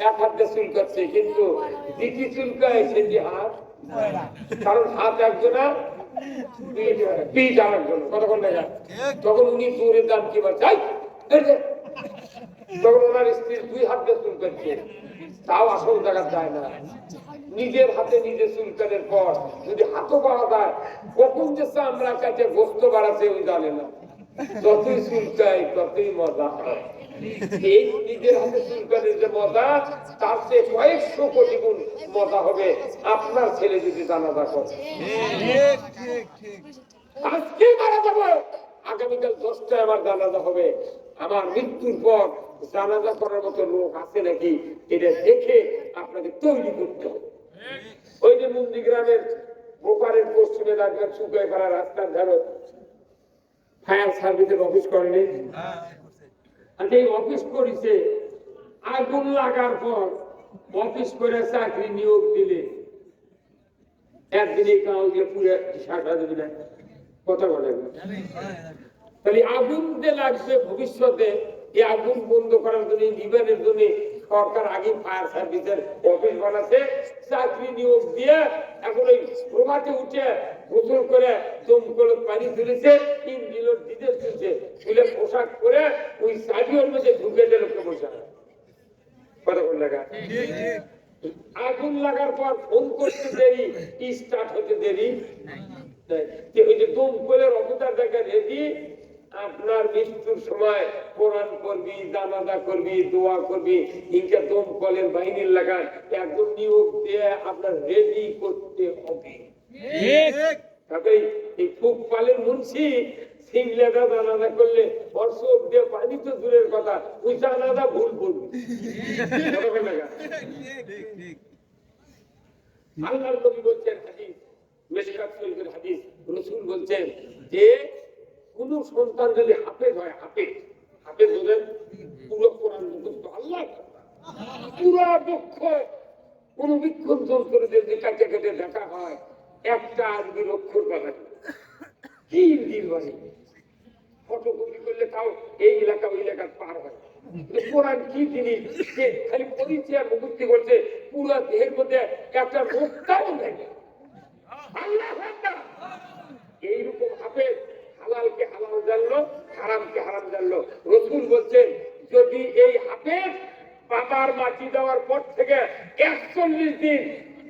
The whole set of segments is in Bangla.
এক হাত দিয়ে চুল করছে কিন্তু চুলকায় হাত কারণ হাত একজনের হাত তাও আসল যায় না। নিজের হাতে নিজে চুলকানের পর যদি হাতও বাড়া দেয় কখন যে আমরা কাছে গোস্ত বাড়াচ্ছে ওই জানে না। যতই চুলকায় ততই মজা হয়। এই নিজের হাতে চুলকানের যে মজা তার চেয়ে কয়েকশো কোটি গুণ মজা হবে আপনার ছেলে যদি জানাজা করে। আজকে মারা যাব। আগামীকাল দশটায় আমার জানাজা হবে। আমার মৃত্যুর পর জানাজা করার মতো লোক আছে নাকি এটা দেখে আপনাকে তৈরি করতে হবে। ওই যে নন্দী গ্রামের ওপারের পশ্চিমে রাখবেন শুকাই পাড়া রাস্তার ধারো ফায়ার সার্ভিসের অফিস করেনি? আর অফিস করেছে, আগুন লাগার পর অফিস করে চাকরি নিয়োগ দিলে। একদিনে গিয়ে পুরো শাখা দেবে না কথা বলে তাহলে আগুন যে লাগবে ভবিষ্যতে, এই আগুন বন্ধ করার জন্য নিবারের জন্য সরকার আগে ফায়ার সার্ভিসের অফিস বানাচ্ছে, চাকরি নিয়োগ দিয়ে এখন ওই প্রভাতে উঠে গোসল করে দমকল পানি তুলেছে ইঞ্জিনের ডিজেল তুলছে তুলে পোশাক করে ওই সাবিওর মধ্যে ঢুকে দিল লোককে বসে? কথা বল লাগা আগুন লাগার পর ফোন করতে দেরি স্টার্ট হতে দেরি? ওই যে দমকলের অবতার দেখা রেডি আপনার মৃত্যুর সময় কোরআন করবি জানাজা করবি দোয়া করবি ইনকা দমকলের বাহিনীর লাগান একদম নিয়োগ দিয়ে আপনার রেডি করতে হবে। তাতে এই খুব পালের মুন্সি যে কোন সন্তান যদি হাফেজ হয়, হাফেজ। হাফেজ হলেন পুরো কোরআন মুখস্থ আল্লাহ। পুরো দক্ষ কোন বিক্ষণ যন্ত্র দিয়ে যে কাটে কেটে দেখা হয়, একটা আরবির অক্ষর না। কি বাড়ি ফটোকপি করলে তাও এই এলাকা, ওই পার হয়। কোরআন কি জিনিস যে খালি পরিচয় করছে, পুরো দেহের মধ্যে একটা রোগটাও নেই। এইরকম হাফেজ হালালকে হালাল জানলো, হারামকে হারাম জানলো। রসুল বলছেন, যদি এই হাফেজ বাবার মাটি দেওয়ার পর থেকে একচল্লিশ দিন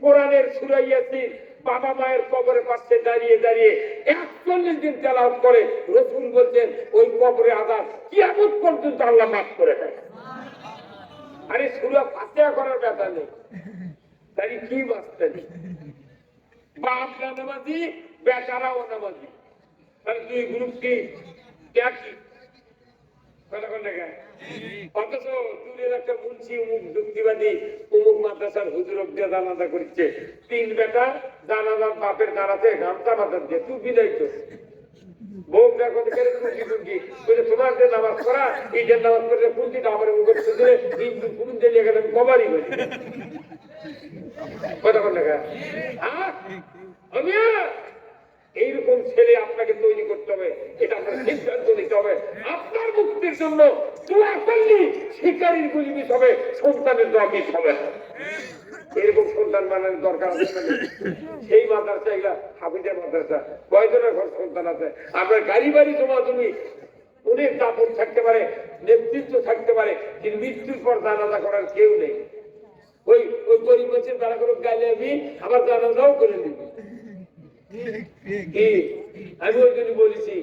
কোরআনের সুরাইয়াছি বাবা মায়ের কবরের পাশে দাঁড়িয়ে দাঁড়িয়ে একচল্লিশ দিন তেলাওয়াত করে, রসুল বলছেন, ওই কবরে আদার কিয়ামত পর্যন্ত আল্লাহ মাফ করে দেয় আরে সুরা ফাতেহা করার ব্যাপার নেই। তাই কি বাঁচতেন বাপ নামাজি, বেচারাও নামাজি। তাহলে দুই গ্রুপ কি? একই তিন বেটা জানাজার বাপের দাঁড়াতে গামছা মাথার দিয়ে তুই বিদায় তো বউ বলে তোমার যে নামাজ করা এই যে নামাজ আমার দিলে গেলে আমি কবারই কথা হ্যাঁ এইরকম ছেলে আপনাকে তৈরি করতে হবে, এটা আপনার সিদ্ধান্ত নিতে হবে। আপনার মুক্তির জন্য দোয়া করলি শিকারীর গুলি হবে, সন্তানের দোয়া হবে না। বানানোর দরকার সেই মাদ্রাসা এগুলা হাফিজের মাদ্রাসা। কয়জনের ঘর সন্তান আছে? আপনার গাড়ি বাড়ি জমা জমি অনেক দাপট থাকতে পারে, নেতৃত্ব থাকতে পারে, কিন্তু মৃত্যুর পর জানাজা করার কেউ নেই। ওই ওই গরিব মানুষের দ্বারা করে গাইলে আমি আবার জানাজাও করে দিবি। আমি ওই জন্য বলেছি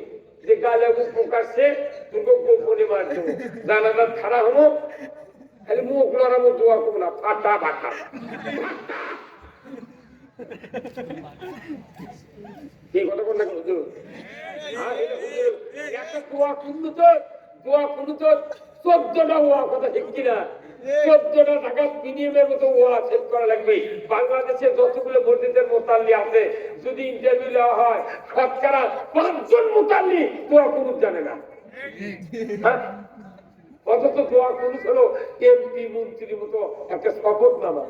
যে গালে প্রকাশছে তোকে গোপনে মার দেবো জানাজার খাড়া হব মুখ লড়াবো দোয়া করব না, ফাটা ফাটা। এই কথা আর এটা হুজুর একটা দোয়া তো দোয়া তো, চোদ্দটা ওয়া কথা ঠিক কিনা? চোদ্দটা টাকা মতো ওয়া করা লাগবে। বাংলাদেশে যতগুলো মসজিদের মোতাল্লি আছে, যদি ইন্টারভিউ দেওয়া হয়, শতকরা পাঁচজন মোতাল্লি দোয়া কুনুত জানে না। অথচ দোয়া করেছিল এমপি মন্ত্রীর মতো একটা শপথ নামা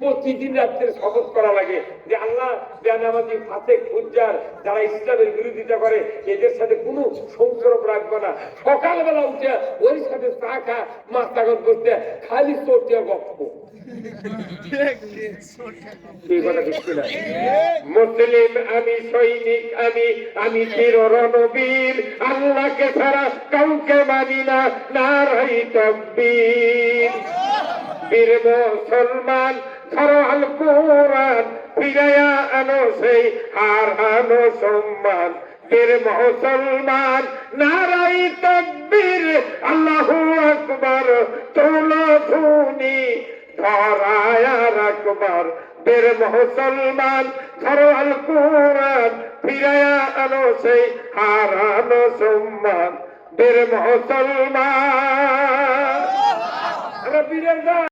প্রতিদিন রাত্রে শপথ করা লাগে যে আল্লাহ বেনামাজি ফাতে খুঁজার যারা ইসলামের বিরোধিতা করে, এদের সাথে কোনো সংসর্গ রাখবে না। সকালবেলা উঠে ওই সাথে চা খা মাস্তাগত করতে, খালি চোরতে গপ্প? মুসলিম আমি সৈনিক, আমি আমি চির রণবীর আল্লাহকে ছাড়া কাউকে মানি না নারাই তকবীর। বীর মুসলমান ধরো আল কোরআন ফিরাইয়া আনো সেই হারানো সম্মান। বীর মুসলমান নারাই তকবীর, আল্লাহু আকবার তোলো ধুনি ধরায়া রাখবার বীর মুসলমান, ধরো আল কোরআন ফিরাইয়া আনো সেই হারানো সম্মান। বীর মুসলমান।